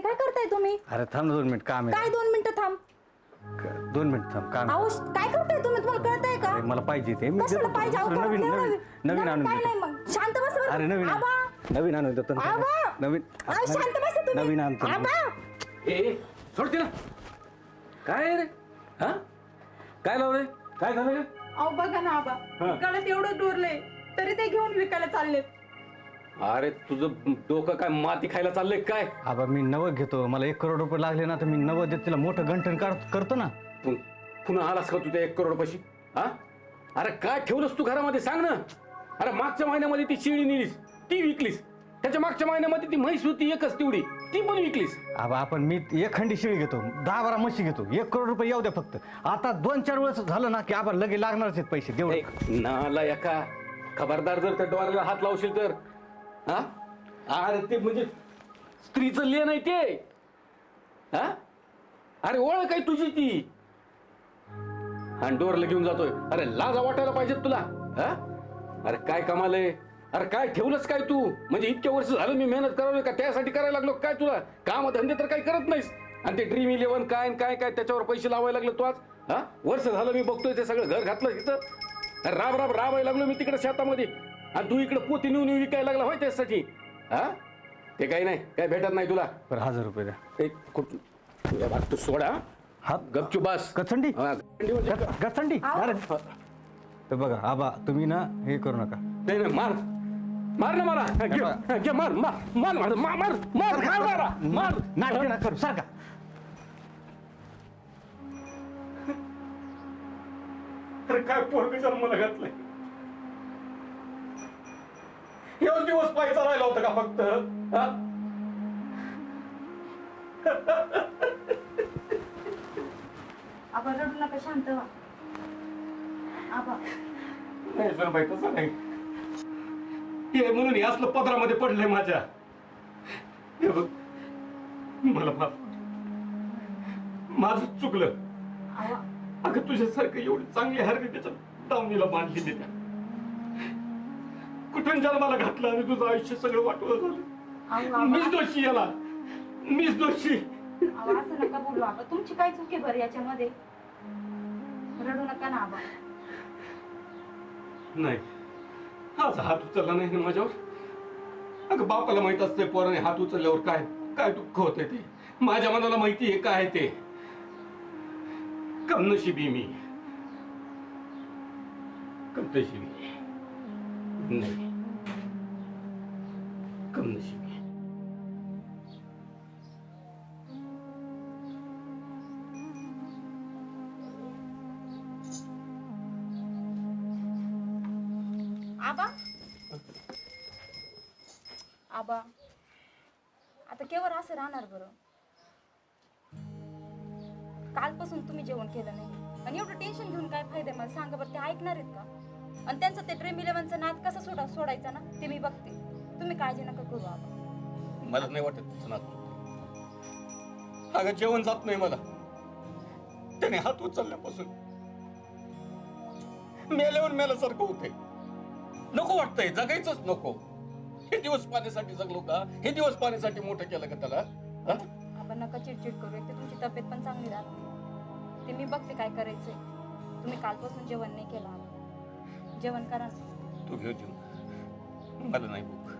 हे काय करताय तुम्ही? अरे थांब ना दोन मिनिट काम काय आहे दोन मिनिटं थांब? क- दोन मिनिट थांब काम आहे. अहो काय करताय तुम्ही? तुम्हाला कळतंय का? अरे, मला पाहिजे ते. मी कशाला देतो पाहिजे? अहो, दुसरं नवीन नवीन नवीन. आणून काय नाही देतो मग. शांत बस बरं. अरे नवीन आबा. नवीन आणून देतो ना. आबा. नवीन अहो, शांत बसा तुम्ही. नवीन आणतो आबा. ए ए, सोड तिला. काय रे? हा? काय लावलंय काय झालं अहो बघा ना आबा. हा. गळ्यात एवढं डोरलंय तरी ते घेऊन विकायला चाललेत. अरे तुझं डोकं काय माती खायला चाललंय काय? आबा मी नवं घेतो. मला एक करोड रुपये लागले ना तर मी नवं देत तिला मोठं काढ- करतो ना. पु- पुन्हा आलास का तू त्या एक करोड पैसे हा? अरे काय ठेवलंस तू घरामध्ये? सांग ना. अरे मागच्या महिन्यामध्ये ती शिळी नेलीस ती विकलीस. त्याच्या मागच्या महिन्यामध्ये ती म्हैस होती एकच तेवढी ती पण विकलीस. आबा आपण मी एक खंडी शिळी घेतो. दहा बारा म्हशी घेतो. एक करोड रुपये येऊ द्या फक्त. आता दोन चार वेळेस झालं ना की आबा लगे लागणारच आहेत पैसे. देऊ नाला एका खबरदार जर त्या डोळ्याला हात लावशील तर. हा? अरे ते म्हणजे स्त्रीचं लेण आहे ते. हा? अरे ओळख आहे तुझी ती. आणि डोरला घेऊन जातोय. अरे लाजा वाटायला पाहिजेत तुला. हा? अरे काय कमाल आहे? अरे काय ठेवलंच काय तू? म्हणजे इतक्या वर्ष झालं मी मेहनत करावी का? त्यासाठी करायला लागलो काय तुला? काम धंदे तर काही करत नाहीस. आणि ते ड्रीम इलेव्हन काय आणि काय काय त्याच्यावर पैसे लावायला लागले तू आज? हा? वर्ष झालं मी बघतोय ते सगळं घर घातलं तिथं. राब राब राबायला लागलो मी तिकडे शेतामध्ये. आणि तू इकडे पोती नेऊन विकायला लागला होय त्यासाठी हा? ते काही नाही काय भेटत नाही तुला. बरं हजार रुपये द्या. एक तुझ्या बात तू सोडा. हात गपचू बस. कचंडी हा, गचंडी म्हणजे- ग- गचंडी अरे तर बघा आबा तुम्ही ना हे करू नका. नाही नाही मार. मार ना मला. हा, घे, हा, घे, मार मार मार मार मार मार मार मार मारा, मार. नाटक ना करू सारखा. अरे काय पोरग जन्माला घातलंय? एवढ दिवस पायचा राहिला होता का फक्त हा? आबा रडू नका शांत व्हा. आबा. नाही सुनबाई तसं नाही. हे म्हणून हे असलं पदरामध्ये पडलंय माझ्या. हे बघ मला माफ माझं चुकलं. आवा अगं तुझ्यासारखं एवढी चांगली हरणी त्याच्या दावणीला बांधलेली त्या कुठून जन्माला घातलं? आणि तुझं आयुष्य सगळं वाटवलं झालं. मीच दोषी याला. मीच दोषी. आवा असं नका बोलू आबा. तुमची काय चूक बरं याच्यामध्ये? रडू नका ना आबा. नाही. आज हात उचलला नाही ना माझ्यावर? अगं बापाला माहीत असतंय पोराने हात उचलल्यावर काय काय दुःख होतंय ते. माझ्या मनाला माहिती आहे काय ते. कमनशिबी मी. कमनशिबी नाही. कालपासून तुम्ही जेवण केलं नाही. आणि एवढं टेन्शन घेऊन काय फायदा आहे? मला सांगा बरं ते ऐकणार आहेत का? आणि त्यांचं ते ड्रीम इलेव्हनचं नाद कसं सोडा सोडायचं ना? ते मी बघते. तुम्ही काळजी नका करू आबा मला नाही वाटत नात अगं जेवण जात नाही मला. त्याने हात उचलल्यापासून. मेल्यावर मेल्यासारखं होतंय. नको वाटतंय जगायचंच नको. हे दिवस पाण्यासाठी जगलो का? हे दिवस पाण्यासाठी मोठं केलं का त्याला? हा? आपण नका चिडचिड करू एक तर तुमची तब्येत पण चांगली राहत. नाही ते मी बघते काय करायचंय. तुम्ही कालपासून जेवण नाही केलं जेवण करा ना. तू घेऊ जेवण मला नाही भूक.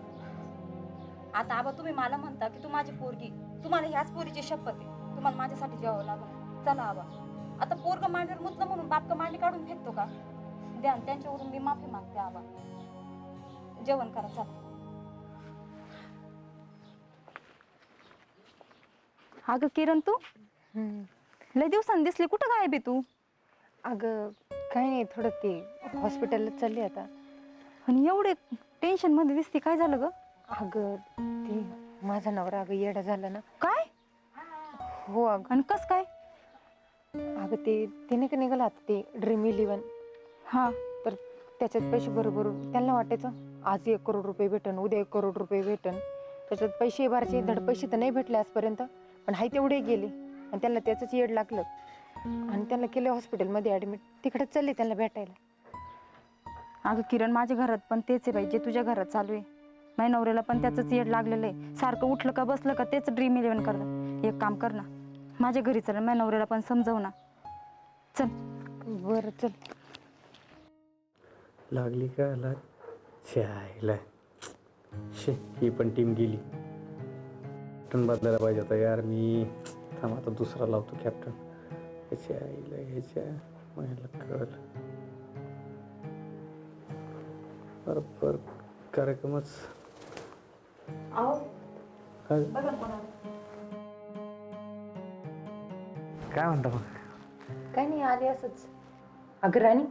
आता आबा तुम्ही मला म्हणता की तू माझी पोरगी. तुम्हाला ह्याच पोरीची शपथ आहे. तुम्हाला माझ्यासाठी जेवावं लागलं. चला आबा. आता पोरग मांडीवर मुतलं म्हणून बापका मांडी काढून फेकतो का? द्या त्यांच्यावरून मी माफी मागते आबा. जेवण करा चला. अगं किरण तू? लय दिवसांनी दिसली. कुठं गायब आहे तू? अगं काही नाही थोडं ते हॉस्पिटलला चालले आता. आणि एवढे टेन्शनमध्ये दिसते काय झालं ग? अगं ते माझा नवरा अगं येडा झाला ना. काय? हो अगं. आणि कस काय? अगं ते ते नाही का निघालं आता ते ड्रीम इलेवन हा. तर त्याच्यात पैसे बरोबर त्यांना वाटायचं आज एक करोड रुपये भेटन उद्या एक करोड रुपये भेटन. त्याच्यात पैसे भरायचे धड पैसे तर नाही भेटले आजपर्यंत पण हाय तेवढे गेले. आणि त्यांना त्याचंच येड लागलं. आणि त्यांना केलं हॉस्पिटलमध्ये ॲडमिट तिकडेच चालले त्यांना भेटायला. अगं किरण माझ्या घरात पण तेच आहे बाई जे तुझ्या घरात चालू आहे. माझ्या नवऱ्याला पण त्याचंच येड लागलेलं आहे. सारखं उठलं का बसलं का तेच ड्रीम इलेवन करणार. एक काम कर ना माझ्या घरी चल माझ्या नवऱ्याला पण समजव ना. चल. बरं चल. लागली का लाग शायला शे ही पण टीम गेली. कॅप्टन बदलायला पाहिजे होता यार मी. थांब आता दुसरा लावतो कॅप्टन ह्याच्या आईला ह्याच्या महिला कळलं. बरोबर कार्यक्रमच. काय काय म्हणता मग? काय नाही आली असंच. अगं राणी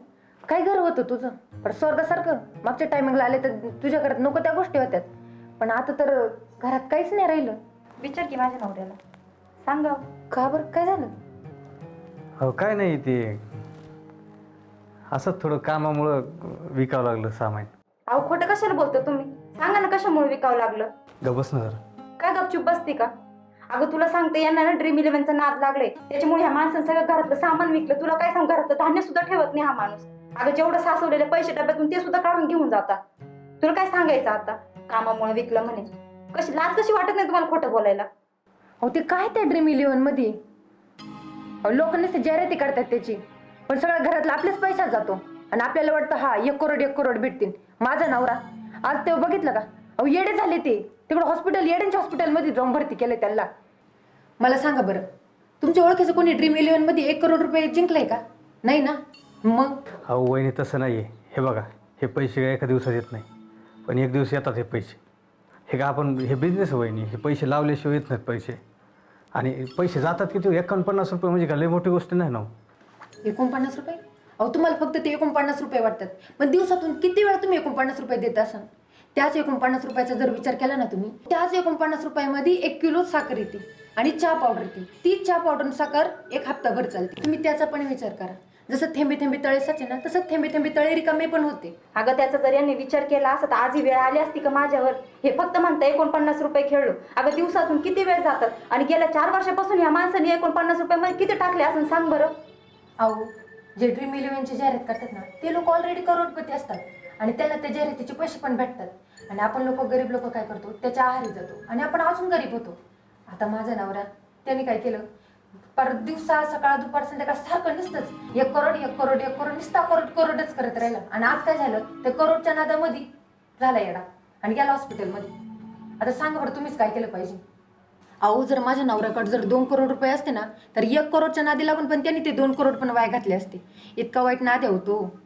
काय गर्व होतं तुझं? पण स्वर्गासारखं. मागच्या टायमिंगला आले तर तुझ्या घरात नको त्या गोष्टी होत्यात. पण आता तर घरात काहीच नाही राहिलं. विचार की माझ्या नवऱ्याला. सांगा का बरं? काय झालं? हो काय नाही ते. असंच थोडं कामामुळं विकावं लागलं सामान. अहो खोटं कशाला बोलतो तुम्ही? सांगा ना कशामुळे विकावं लागलं? गबस ना जरा. काय गपचूप बसते का? अगं तुला सांगते यांना ना ड्रीम इलेव्हनचा नाद लागले त्याच्यामुळे ह्या माणसानं सगळं घरातलं सामान विकलं. तुला काय सांग घरातलं धान्य सुद्धा ठेवत नाही हा माणूस. अगं जेवढं सासवलेले पैसे डब्यातून ते सुद्धा काढून घेऊन जाता. तुला काय सांगायचं आता? कामामुळे विकलं म्हणे. कशी लाज कशी वाटत नाही तुम्हाला खोटं बोलायला? अहो ते काय त्या ड्रीम इलेव्हनमध्ये अहो लोक नुसते जाहिराती करतात त्याची. पण सगळ्या घरातला आपलेच पैसा जातो. आणि आपल्याला वाटतं हा एक करोड एक करोड भेटतील. माझा नवरा. आज ते बघितलं का? अहो येडे झाले ते. तिकडं हॉस्पिटल येड्यांच्या हॉस्पिटलमध्ये जाऊन भरती केलं त्यांना. मला सांगा बरं तुमच्या ओळखीचं कोणी ड्रीम इलेव्हनमध्ये एक करोड रुपये जिंकलंय का? नाही ना? मग? अहो वहिनी तसं नाही आहे हे बघा हे पैसे काय एका दिवसात येत नाही. पण एक दिवस येतात हे पैसे. हे का आपण हे बिझनेस वहिनी. हे पैसे लावल्याशिवाय येत नाहीत पैसे. आणि पैसे जातात किती एकोणपन्नास रुपये म्हणजे का लय मोठी गोष्ट नाही ना हो. एकोणपन्नास रुपये? अहो तुम्हाला फक्त ते एकोणपन्नास रुपये वाटतात. पण दिवसातून किती वेळा तुम्ही एकोणपन्नास रुपये देत असाल? त्याच एकोणपन्नास रुपयाचा जर विचार केला ना तुम्ही त्याच एकोणपन्नास रुपयामध्ये एक किलो साखर येते आणि चहा पावडर येते. ती चहा पावडर साखर एक हप्ताभर चालते. तुम्ही त्याचा पण विचार करा. जसं थेंबे थेंबे तळे साचे ना तसं थेंबे थेंबे तळे रिकामे पण होते. अगं त्याचा जर यांनी विचार केला असता तर आज ही वेळ आली असती का माझ्यावर? हे फक्त म्हणतं एकोणपन्नास रुपये खेळलो. अगं दिवसातून किती वेळ जातात? आणि गेल्या चार वर्षापासून या माणसाने एकोणपन्नास रुपयामध्ये किती टाकले असं सांग बरं. अहो जे ड्रीम इलेव्हनची जाहिरात करतात ना ते लोक ऑलरेडी करोडपती असतात. आणि त्यांना त्या जाहिरातीचे पैसे पण भेटतात. आणि आपण लोक गरीब लोक काय करतो? त्याच्या आहारी जातो. आणि आपण अजून गरीब होतो. आता माझा नवरा त्याने काय केलं? पर दिवसा सकाळ दुपार संध्याकाळ सारखं नुसतंच. एक करोड एक करोड एक करोड नुसता करोड करोडच करत राहिला. आणि आज काय झालं? ते करोडच्या नादामध्ये झाला येडा. आणि गेला हॉस्पिटलमध्ये. आता सांगा बरं तुम्हीच काय केलं पाहिजे? अहो जर माझ्या नवऱ्याकडे जर दोन करोड रुपये असते ना तर एक करोडच्या नादी लागून पण त्यांनी ते दोन करोड पण वाया घातले असते. इतका वाईट नाद्या होतो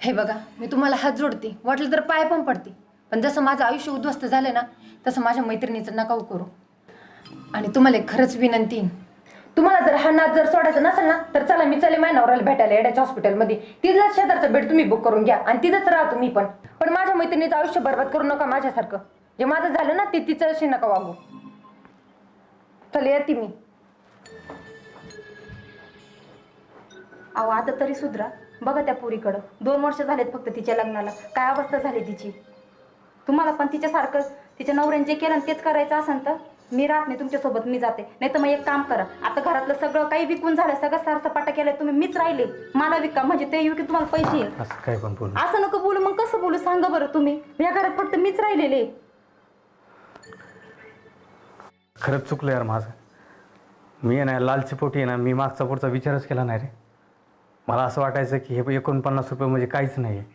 हे बघा मी तुम्हाला हात जोडते. वाटलं तर पाय पण पडते. पण जसं माझं आयुष्य उद्ध्वस्त झालं ना तसं माझ्या मैत्रिणीचं नकाऊ करू. आणि तुम्हाला खरंच विनंती आहे. तुम्हाला जर हा नाद जर सोडायचा नसेल ना तर चला मी चले माझ्या नवऱ्याला भेटायला येड्याच्या हॉस्पिटलमध्ये तिथलाच शेजारचं बेड तुम्ही बुक करून घ्या आणि तिथंच राहा तुम्ही पण. पण माझ्या मैत्रिणीचं आयुष्य बरबाद करू नका माझ्यासारखं. जे माझं झालं ना ते तिचं अशी नका वागू. चल येते मी. अहो आता तरी सुधरा. बघा त्या पुरीकडं. दोन वर्ष झालेत फक्त तिच्या लग्नाला. काय अवस्था झाली तिची? तुम्हाला पण तिच्यासारखं तिच्या नवऱ्याने जे केलं ना तेच करायचं असेल तर? मी राहत नाही तुमच्यासोबत मी जाते. नाही तर मग एक काम करा आता घरातलं सगळं काही विकून झालं सगळं सारसपाटा केलं तुम्ही मीच राहिले. मला विका म्हणजे ते विकून तुम्हाला पैसे येईल. असं काय पण बोलू. असं नको बोलू मग कसं बोलू सांगा बरं तुम्ही. या घरात फक्त मीच राहिलेले. खरंच चुकलं यार माझं. मी आहे ना लालची पोटी आहे ना मी मागचा पुढचा विचारच केला नाही रे. मला असं वाटायचं की हे एकोणपन्नास रुपये म्हणजे काहीच नाही आहे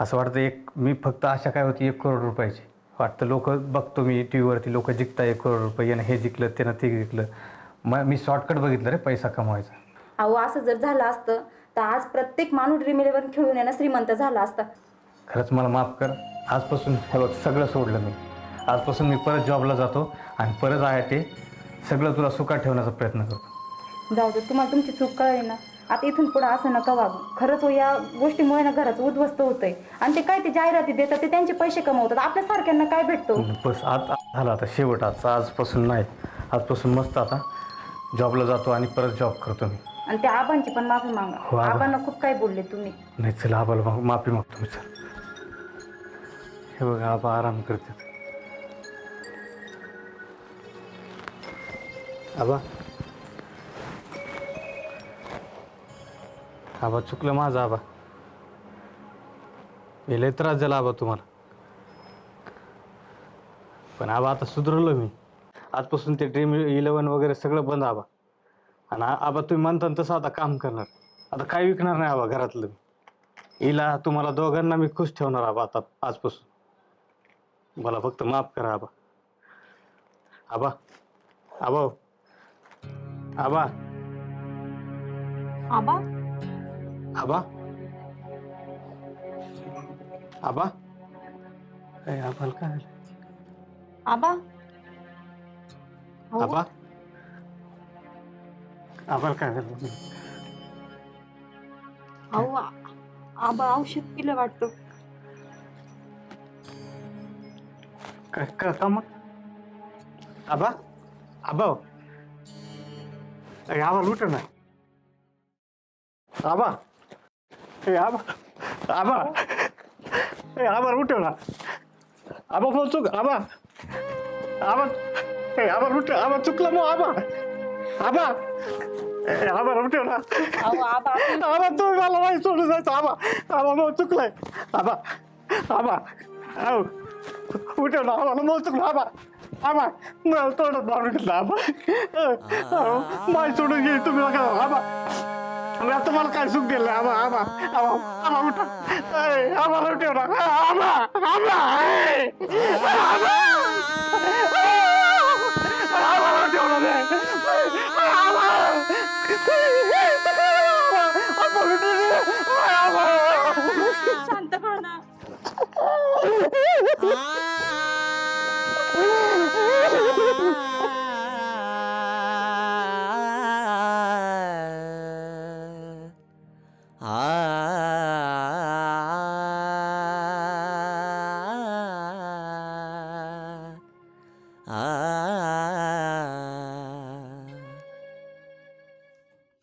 असं वाटतं एक मी फक्त आशा काय होती एक करोड रुपयाची. वाटतं लोक बघतो मी टी व्हीवरती लोक जिंकता एक करोड रुपये यानं हे जिंकलं त्यानं ते जिंकलं. मग मी शॉर्टकट बघितलं रे पैसा कमवायचा. अहो असं जर झालं असतं तर आज प्रत्येक माणूस ड्रीम इलेव्हन खेळून येणं श्रीमंत झाला असता. खरंच मला माफ कर. आजपासून हे बघ सगळं सोडलं मी. आजपासून मी परत जॉबला जातो आणि परत आहे ते सगळं तुला सुखात ठेवण्याचा प्रयत्न करतो. जाऊ दे तुम्हाला तुमची चूक कळली ना. आता इथून पुढे असं नका वागू. खरंच हो या गोष्टीमुळे ना घराचं उद्ध्वस्त होतंय. आणि ते काय ते जाहिराती देतात ते त्यांचे पैसे कमवतात. आपल्या सारख्यांना काय भेटतो? बस आज आज झाला आता शेवट. आजचा आजपासून नाही. आजपासून मस्त आता जॉबला जातो आणि परत जॉब करतो मी. आणि त्या आबांची पण माफी हो, मागा आबा. आबांना खूप काय बोलले तुम्ही. नाही चला आबाला मा- माफी मागतो मी चल. हे बघा आबा आराम करते आबा. आबा चुकलं माझं आबा. हे लय त्रास झाला आबा तुम्हाला. पण आबा आता सुधरलो मी. आजपासून ते ड्रीम इलेवन वगैरे सगळं बंद आबा. आणि आ- आबा तुम्ही म्हणता तसं आता काम करणार. आता काय विकणार नाही आबा घरातलं मी. हिला तुम्हाला दोघांना मी खुश ठेवणार आबा आता आजपासून. मला फक्त माफ करा आबा. आबा आबा हो. आबा. आबा? आबा. आबा. अरे आबाला काय झालं? आबा. अहो, आबा. आबाला काय झालं? अहो आ- आबा औषध पिलं वाटतं. काय का का मग? आबा. आबा हो. अरे आबा लुट ना. आबा. ए आबा आबा ए आबा लुट ना आबा मग चुक आबा आबा ए आबा लुट आबा चुकला मग आबा आबा ए आबा लुट ना अहो आबा आपण- आबा तुम्ही मला नाही सोडून जायचं आबा आबा मग चुकलाय आबा आबा आहो उठव ना आम्हाला मग चुकलं आबा आबा मला तोंडात मारून घेतलं आबा अहो, माय सोडून गेली तुम्ही नका जाऊ, आबा